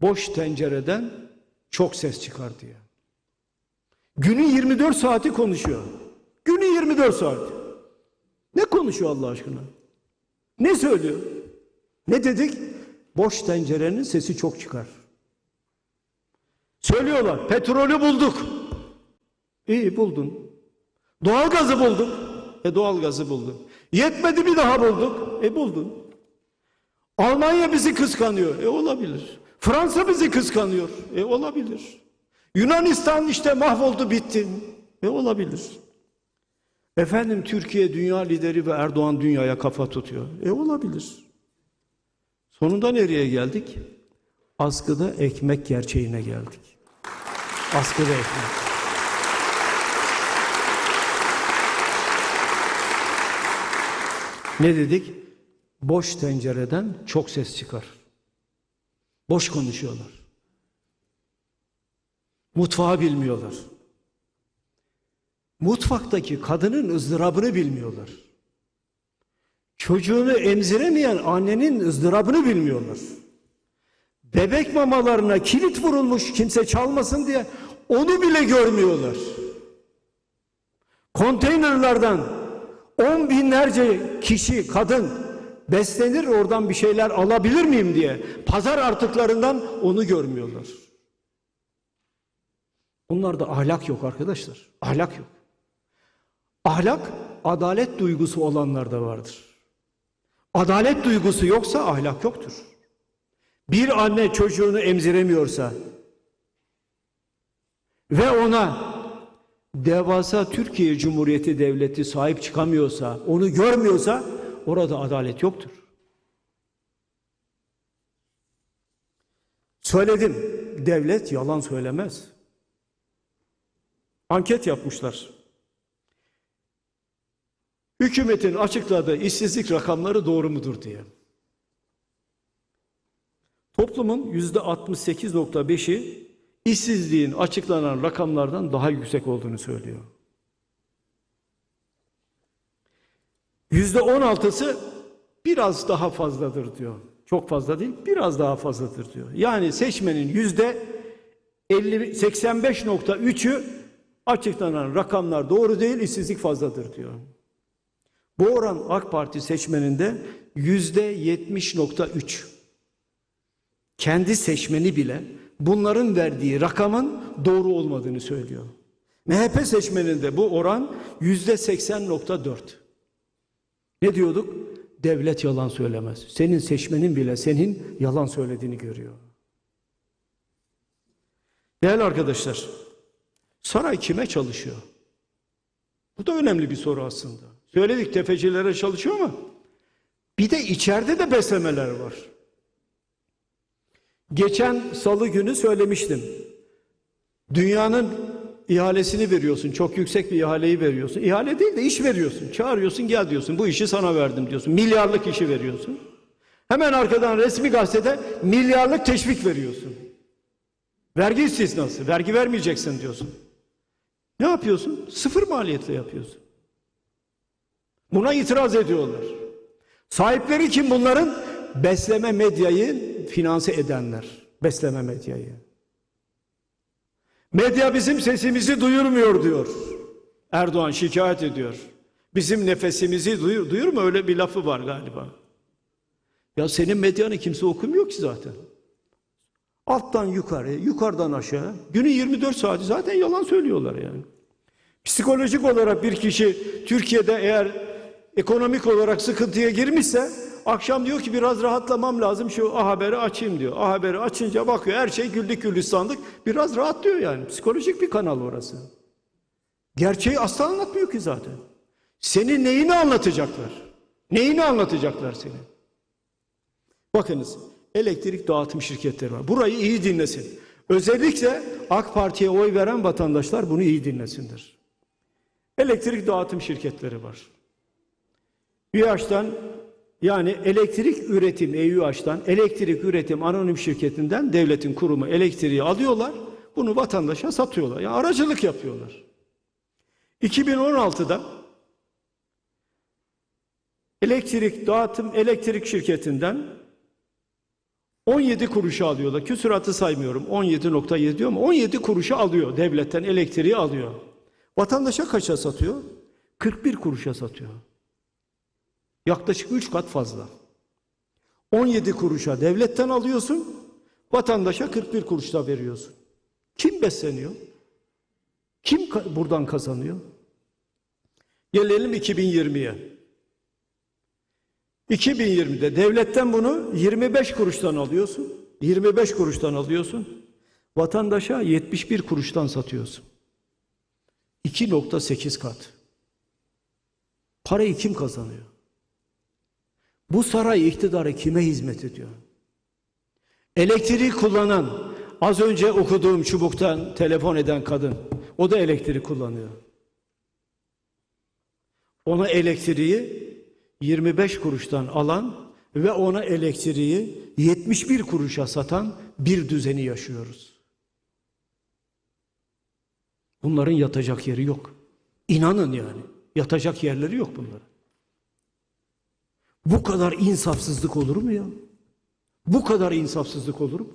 Boş tencereden çok ses çıkar diye. Günün 24 saati konuşuyor. Günün 24 saat. Ne konuşuyor Allah aşkına? Ne söylüyor? Ne dedik? Boş tencerenin sesi çok çıkar. Söylüyorlar. Petrolü bulduk. İyi buldun. Doğalgazı bulduk. E doğalgazı bulduk. Yetmedi bir daha bulduk. E buldun. Almanya bizi kıskanıyor. E olabilir. Fransa bizi kıskanıyor. E olabilir. Yunanistan işte mahvoldu bitti. E olabilir. Efendim Türkiye dünya lideri ve Erdoğan dünyaya kafa tutuyor. E olabilir. Sonunda nereye geldik? Askıda ekmek gerçeğine geldik. Askıda ekmek. Ne dedik? Boş tencereden çok ses çıkar. Boş konuşuyorlar. Mutfağı bilmiyorlar. Mutfaktaki kadının ızdırabını bilmiyorlar. Çocuğunu emziremeyen annenin ızdırabını bilmiyorlar. Bebek mamalarına kilit vurulmuş kimse çalmasın diye onu bile görmüyorlar. Konteynerlardan on binlerce kişi, kadın beslenir oradan bir şeyler alabilir miyim diye pazar artıklarından onu görmüyorlar. Bunlarda ahlak yok arkadaşlar. Ahlak yok. Ahlak adalet duygusu olanlarda vardır. Adalet duygusu yoksa ahlak yoktur. Bir anne çocuğunu emziremiyorsa ve ona devasa Türkiye Cumhuriyeti Devleti sahip çıkamıyorsa, onu görmüyorsa orada adalet yoktur. Söyledim, devlet yalan söylemez. Anket yapmışlar. Hükümetin açıkladığı işsizlik rakamları doğru mudur diye. Toplumun yüzde 68.5'i işsizliğin açıklanan rakamlardan daha yüksek olduğunu söylüyor. Yüzde 16'sı biraz daha fazladır diyor. Çok fazla değil, biraz daha fazladır diyor. Yani seçmenin yüzde 50 85.3'ü açıklanan rakamlar doğru değil, işsizlik fazladır diyor. Bu oran AK Parti seçmeninde yüzde 70.3. Kendi seçmeni bile bunların verdiği rakamın doğru olmadığını söylüyor. MHP seçmeninde bu oran yüzde 80.4. Ne diyorduk? Devlet yalan söylemez. Senin seçmenin bile senin yalan söylediğini görüyor. Değerli arkadaşlar, saray kime çalışıyor? Bu da önemli bir soru aslında. Söyledik tefecilere çalışıyor ama bir de içeride de beslemeler var. Geçen salı günü söylemiştim. Dünyanın ihalesini veriyorsun. Çok yüksek bir ihaleyi veriyorsun. İhale değil de iş veriyorsun. Çağırıyorsun gel diyorsun. Bu işi sana verdim diyorsun. Milyarlık işi veriyorsun. Hemen arkadan resmi gazetede milyarlık teşvik veriyorsun. Vergi istisnası. Vergi vermeyeceksin diyorsun. Ne yapıyorsun? Sıfır maliyetle yapıyorsun. Buna itiraz ediyorlar. Sahipleri kim bunların? Besleme medyayı finanse edenler. Besleme medyayı. Medya bizim sesimizi duyurmuyor diyor. Erdoğan şikayet ediyor. Bizim nefesimizi duyur, duyur mu? Öyle bir lafı var galiba. Ya senin medyanı kimse okumuyor ki zaten. Alttan yukarı, yukarıdan aşağı. Günün 24 saati zaten yalan söylüyorlar yani. Psikolojik olarak bir kişi Türkiye'de eğer ekonomik olarak sıkıntıya girmişse akşam diyor ki biraz rahatlamam lazım şu A Haber'i açayım diyor. A Haber'i açınca bakıyor her şey güldük gülistanlık biraz rahat diyor yani. Psikolojik bir kanal orası. Gerçeği asla anlatmıyor ki zaten. Senin neyini anlatacaklar? Neyini anlatacaklar seni? Bakınız elektrik dağıtım şirketleri var. Burayı iyi dinlesin. Özellikle AK Parti'ye oy veren vatandaşlar bunu iyi dinlesindir. Elektrik dağıtım şirketleri var. İHA'dan yani elektrik üretim EÜH'dan elektrik üretim anonim şirketinden devletin kurumu elektriği alıyorlar. Bunu vatandaşa satıyorlar. Yani aracılık yapıyorlar. 2016'da elektrik dağıtım elektrik şirketinden 17 kuruşa alıyorlar. Küsuratı saymıyorum. 17.7 diyor ama 17 kuruşa alıyor devletten elektriği alıyor. Vatandaşa kaça satıyor? 41 kuruşa satıyor. Yaklaşık 3 kat fazla. 17 kuruşa devletten alıyorsun, vatandaşa 41 kuruşta veriyorsun. Kim besleniyor? Kim buradan kazanıyor? Gelelim 2020'ye. 2020'de devletten bunu 25 kuruştan alıyorsun. 25 kuruştan alıyorsun. Vatandaşa 71 kuruştan satıyorsun. 2.8 kat. Parayı kim kazanıyor? Bu saray iktidarı kime hizmet ediyor? Elektriği kullanan, az önce okuduğum çubuktan telefon eden kadın, o da elektrik kullanıyor. Ona elektriği 25 kuruştan alan ve ona elektriği 71 kuruşa satan bir düzeni yaşıyoruz. Bunların yatacak yeri yok. İnanın yani. Yatacak yerleri yok bunların. Bu kadar insafsızlık olur mu ya? Bu kadar insafsızlık olur mu?